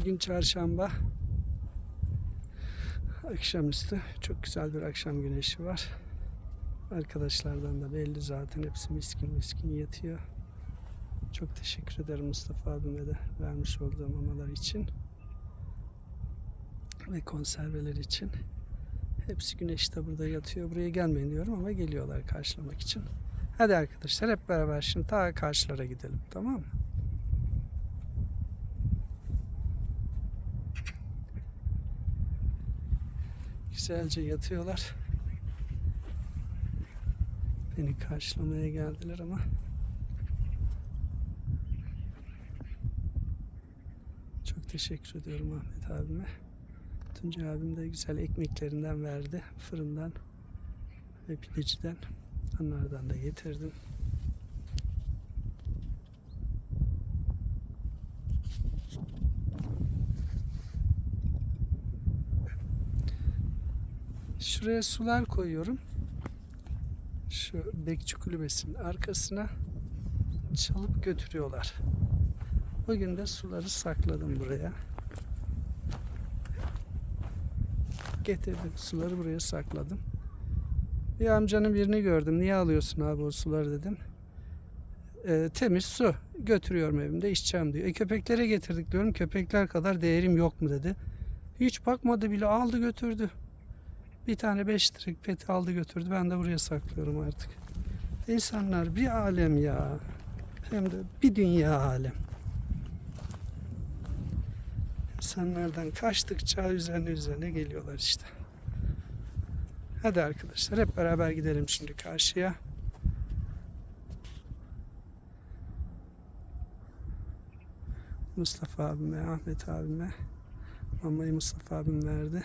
Bugün çarşamba. Akşamüstü. Çok güzel bir akşam güneşi var. Arkadaşlardan da belli zaten. Hepsi miskin miskin yatıyor. Çok teşekkür ederim Mustafa abime de vermiş olduğu mamalar için. Ve konserveler için. Hepsi güneşte burada yatıyor. Buraya gelmeyin diyorum ama geliyorlar karşılamak için. Hadi arkadaşlar hep beraber şimdi ta karşılara gidelim tamam mı? Güzelce yatıyorlar. Beni karşılamaya geldiler ama çok teşekkür ediyorum Ahmet abime. Tuncay abim de güzel ekmeklerinden verdi. Fırından ve pideciden. Onlardan da getirdim. Şuraya sular koyuyorum. Şu bekçi kulübesinin arkasına çalıp götürüyorlar. Bugün de suları sakladım buraya. Getirdim suları buraya sakladım. Bir amcanın birini gördüm. Niye alıyorsun abi o suları dedim. "Ee, temiz su. Götürüyorum evimde içeceğim diyor. E köpeklere getirdik diyorum. Köpekler kadar değerim yok mu dedi. Hiç bakmadı bile aldı götürdü. Bir tane 5 litrelik peti aldı götürdü. Ben de buraya saklıyorum artık. İnsanlar bir alem ya. Hem de bir dünya alem. İnsanlardan kaçtıkça üzerine üzerine geliyorlar işte. Hadi arkadaşlar hep beraber gidelim şimdi karşıya. Mustafa abime, Ahmet abime. Mamayı Mustafa abim verdi.